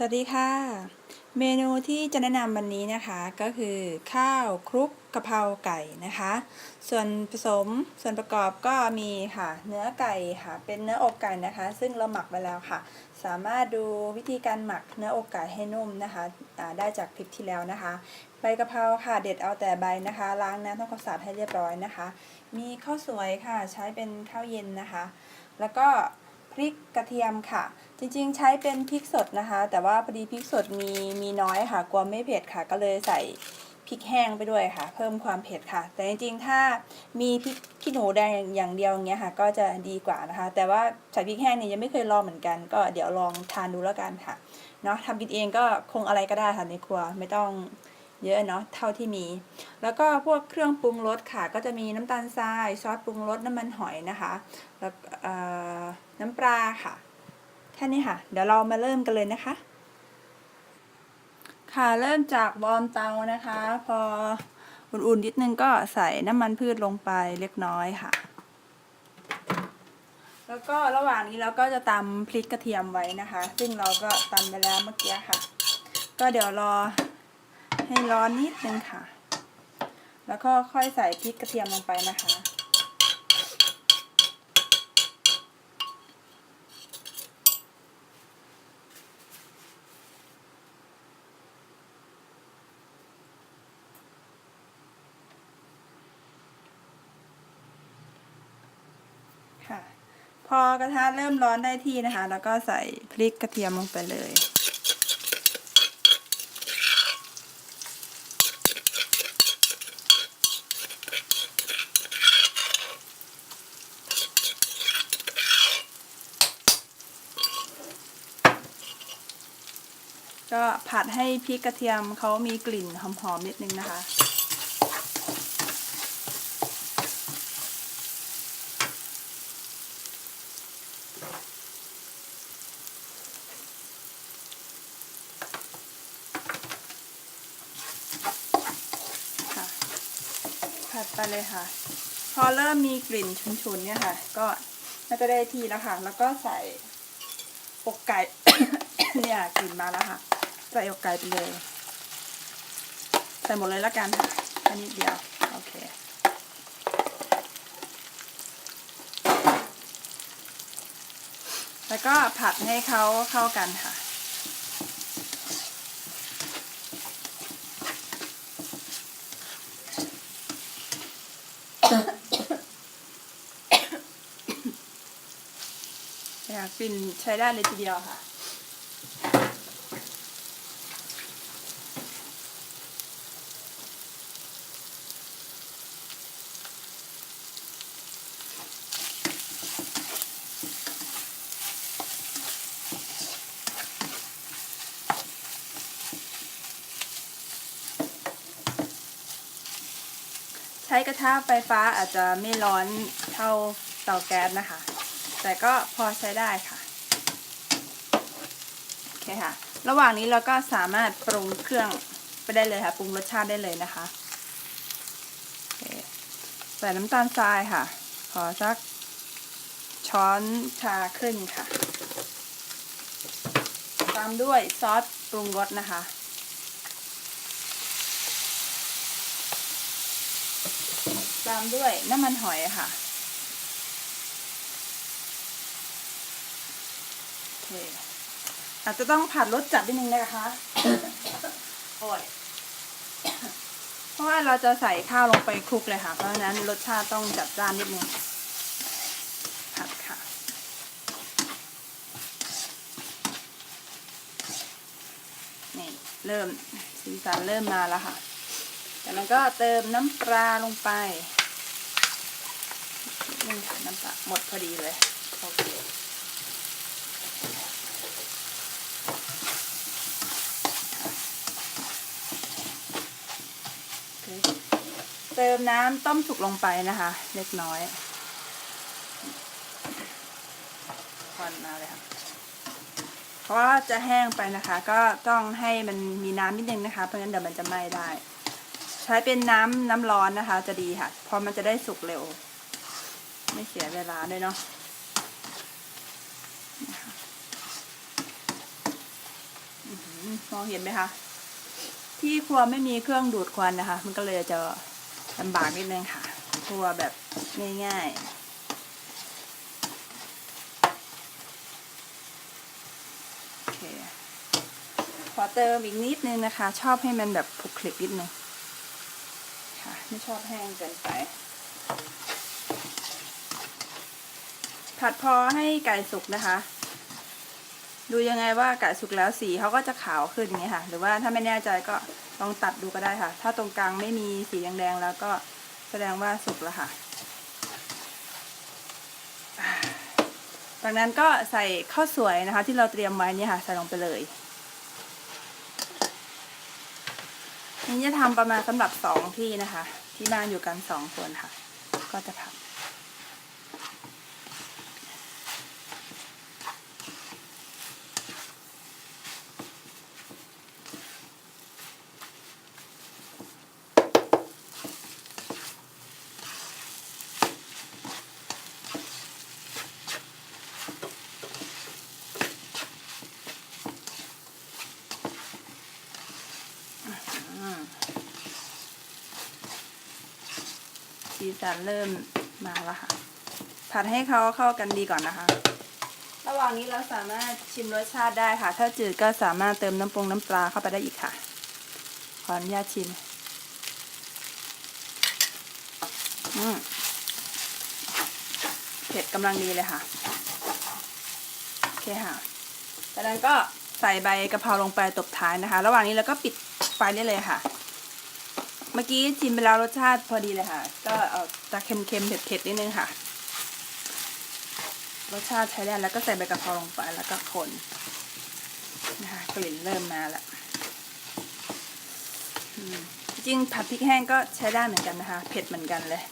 สวัสดีค่ะ เมนูที่จะแนะนำวันนี้นะคะก็คือข้าวคลุกกะเพราไก่นะคะ ส่วนผสมส่วนประกอบก็มีค่ะ เนื้อไก่ค่ะ เป็นเนื้ออกไก่นะคะ ซึ่งเราหมักไว้แล้วค่ะ สามารถดูวิธีการหมักเนื้ออกไก่ให้นุ่มนะคะได้จากคลิปที่แล้วนะคะ ใบกะเพราค่ะ เด็ดเอาแต่ใบนะคะ ล้างน้ำทำความสะอาดให้เรียบร้อยนะคะ มีข้าวสวยค่ะใช้เป็นข้าวเย็นนะคะ แล้วก็ ริกกระเทียมค่ะ จริงๆ ใช้เป็นพริกสดนะคะ แต่ว่าพอดีพริกสดมีมีน้อยค่ะกลัวไม่เผ็ดค่ะ ก็เลยใส่พริกแห้งไปด้วยค่ะ เพิ่มความเผ็ดค่ะ แต่จริงๆ ถ้ามีพริกขี้หนูแดงอย่างเดียวอย่างเงี้ยค่ะ ก็จะดีกว่านะคะ แต่ว่าใส่พริกแห้งเนี่ยยังไม่เคยลองเหมือนกัน ก็เดี๋ยวลองทานดูแล้วกันค่ะเนาะทำกินเองก็คงอะไรก็ได้ค่ะในครัวไม่ต้อง เยอะเนาะเท่าที่มี แล้วก็พวกเครื่องปรุงรสค่ะ ก็จะมีน้ำตาลทรายซอสปรุงรสน้ำมันหอยนะคะแล้วน้ำปลาค่ะแค่นี้ค่ะ เดี๋ยวเรามาเริ่มกันเลยนะคะ ค่ะเริ่มจากวอร์มเตานะคะ พออุ่นๆนิดนึงก็ใส่น้ำมันพืชลงไปเล็กน้อยค่ะ แล้วก็ระหว่างนี้เราก็จะตำพริกกระเทียมไว้นะคะ ซึ่งเราก็ตำไปแล้วเมื่อกี้ค่ะ ก็เดี๋ยวรอ ให้ร้อนนิดนึงค่ะ แล้วก็ค่อยใส่พริกกระเทียมลงไปนะคะ ค่ะ พอกระทะเริ่มร้อนได้ที่นะคะ แล้วก็ใส่พริกกระเทียมลงไปเลย ก็ ผัดให้พริกกระเทียมเขามีกลิ่นหอมๆนิดนึงนะคะ ผัดไปเลยค่ะ พอเริ่มมีกลิ่นฉุนๆเนี่ยค่ะ ก็น่าจะได้ที่แล้วค่ะ แล้วก็ใส่อกไก่ เนี่ยกลิ่นมาแล้วค่ะ ใส่อกไก่ไปเลย ใส่หมดเลยละกันค่ะแค่นิดเดียว โอเค แล้วก็ผัดให้เขาเข้ากันค่ะอยากกินใช้ได้เลยทีเดียวค่ะ ใช้กระทะไฟฟ้าอาจจะไม่ร้อนเท่าเตาแก๊สนะคะ แต่ก็พอใช้ได้ค่ะโอเคค่ะ ระหว่างนี้เราก็สามารถปรุงเครื่องไปได้เลยค่ะปรุงรสชาติได้เลยนะคะคใส่น้ำตาลทรายค่ะ ขอสักช้อนชาครึ่งค่ะ ตามด้วยซอสปรุงรสนะคะ ตามด้วยน้ำมันหอยค่ะโอเคอาจจะต้องผัดรสจัดนิดนึงนะคะโอ้ยเพราะว่าเราจะใส่ข้าวลงไปคลุกเลยค่ะ เพราะฉะนั้นรสชาติต้องจัดจ้านนิดนึงผัดค่ะ นี่เริ่มสีสันเริ่มมาแล้วค่ะ จากนั้นก็เติมน้ำปลาลงไปนี่ค่ะน้ำปลาหมดพอดีเลยโอเคเติมน้ำต้มสุกลงไปนะคะ เล็กน้อยควันมาเลยค่ะเพราะว่าจะแห้งไปนะคะ ก็ต้องให้มันมีน้ำนิดนึงนะคะ เพราะงั้นเดี๋ยวมันจะไหม้ได้ ช้เป็นน้ำน้ำร้อนนะคะ จะดีค่ะเพราะมันจะได้สุกเร็ว ไม่เสียเวลาด้วยเนาะมองเห็นไหมคะ ที่ครัวไม่มีเครื่องดูดควันนะคะ มันก็เลยจะลำบากนิดนึงค่ะ ครัวแบบง่ายๆโอเคขอเติมอีกนิดนึงนะคะ ชอบให้มันแบบผุกคลิกนิดนึง ไม่ชอบแห้งเกินไป ผัดพอให้ไก่สุกนะคะ ดูยังไงว่าไก่สุกแล้วสีเขาก็จะขาวขึ้นอย่างนี้ยค่ะ หรือว่าถ้าไม่แน่ใจก็ลองตัดดูก็ได้ค่ะ ถ้าตรงกลางไม่มีสีแดงๆแล้วก็แสดงว่าสุกแล้วค่ะ จากนั้นก็ใส่ข้าวสวยนะคะ ที่เราเตรียมไว้นี่ค่ะใส่ลงไปเลยอั นี่จะทำประมาณสำหรับสองที่นะคะ ที่บ้านอยู่กันสองคนค่ะ ก็จะผัด สีสันเริ่มมาแล้วค่ะ ผัดให้เขาเข้ากันดีก่อนนะคะ ระหว่างนี้เราสามารถชิมรสชาติได้ค่ะ ถ้าจืดก็สามารถเติมน้ำปรุงน้ำปลาเข้าไปได้อีกค่ะ ขออนุญาตชิม อืมเผ็ดกำลังดีเลยค่ะ โอเคค่ะ จากนั้นก็ใส่ใบกะเพราลงไปตบท้ายนะคะ ระหว่างนี้เราก็ปิดไฟได้เลยค่ะ มื่อกี้ชิมไปแล้วรสชาติพอดีเลยค่ะ ก็เอาจะเค็มๆเผ็ดๆนิดนึงค่ะ รสชาติใช้ได้แล้วก็ใส่ใบกะเพราลงไปแล้วก็คนนะคะกลิ่นเริ่มมาแล้วจริงผัดพริกแห้งก็ใช้ได้เหมือนกันนะคะ เผ็ดเหมือนกันเลย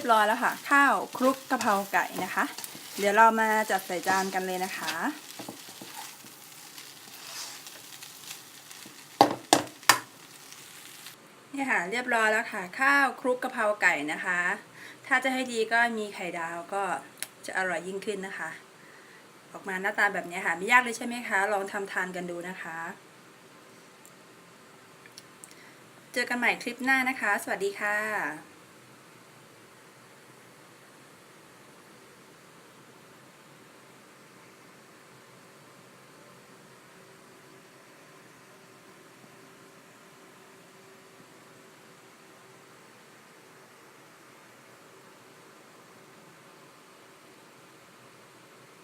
ยบร้อยแล้วค่ะ ข้าวคลุกกะเพราไก่นะคะ เดี๋ยวเรามาจัดใส่จานกันเลยนะคะ นี่ค่ะเรียบร้อยแล้วค่ะ ข้าวคลุกกะเพราไก่นะคะ ถ้าจะให้ดีก็มีไข่ดาวก็จะอร่อยยิ่งขึ้นนะคะ ออกมาหน้าตาแบบนี้ค่ะไม่ยากเลยใช่ไหมคะ ลองทำทานกันดูนะคะ เจอกันใหม่คลิปหน้านะคะ สวัสดีค่ะ